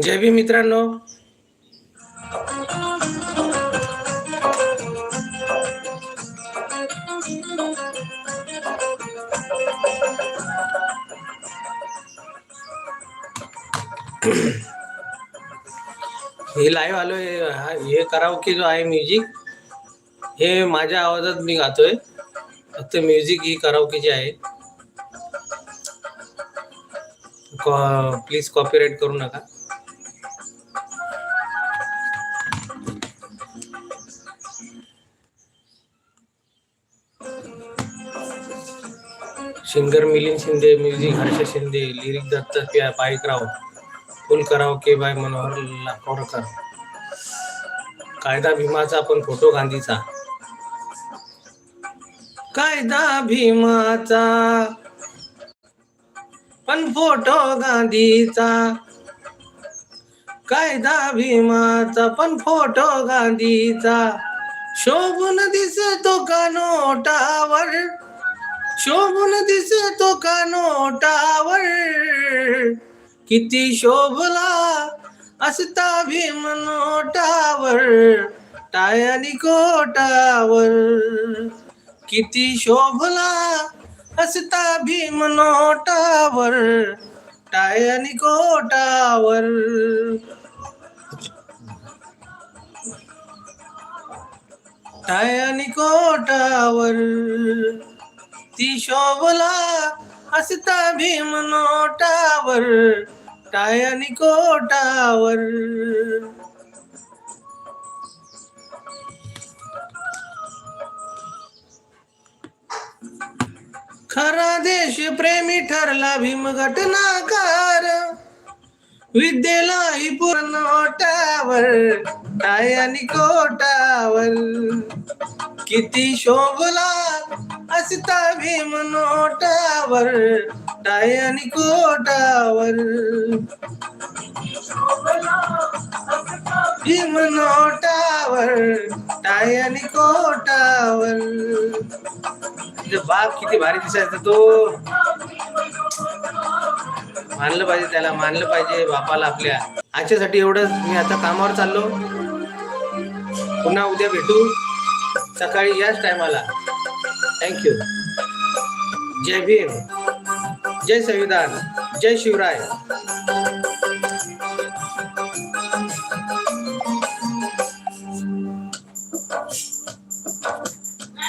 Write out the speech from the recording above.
जय भी मित्रांनो. हे लाईव्ह आलो हा- हे करावं जो आहे म्युझिक हे माझ्या आवाजात मी गातोय. फक्त म्युझिक ही करावकीची आहे. प्लीज कॉपीराईट करू नका. Singer Milind Shinde music Harsh Shinde lyric Datta Baikrao full karaoke by Manohar लाकोरकर कायदा भीमाचा पण फोटो गांधीचा. कायदा भीमाचा पण फोटो गांधीचा. कायदा भीमाचा पण फोटो गांधीचा. शोभून दिसतो का नोटावर? शोभून दिसतो का कानोटावर किती शोभला असता भीम नोटावर टायानी कोटावर. किती शोभला असता भीम नोटावर टायानी कोटावर. टायानी कोटावर. ती शोभला असता भीम नोटावर टायनी कोटावर. खरा देश प्रेमी ठरला भीम घटनाकार विद्येलाही पूर्ण नोटावर. आणि कोटावर. किती शोभला असता भीम नोटावर. टायानी कोटावर. भीम नोटावर. टायानी कोटावर. बाप किती भारी दिसायचा तो. मानलं पाहिजे त्याला मानलं पाहिजे बापाला आपल्या. आजच्यासाठी एवढंच. मी आता कामावर चाललो. पुन्हा उद्या भेटू. सकाळी याच टायमाला थँक्यू जय भीम. जय संविधान. जय शिवराय.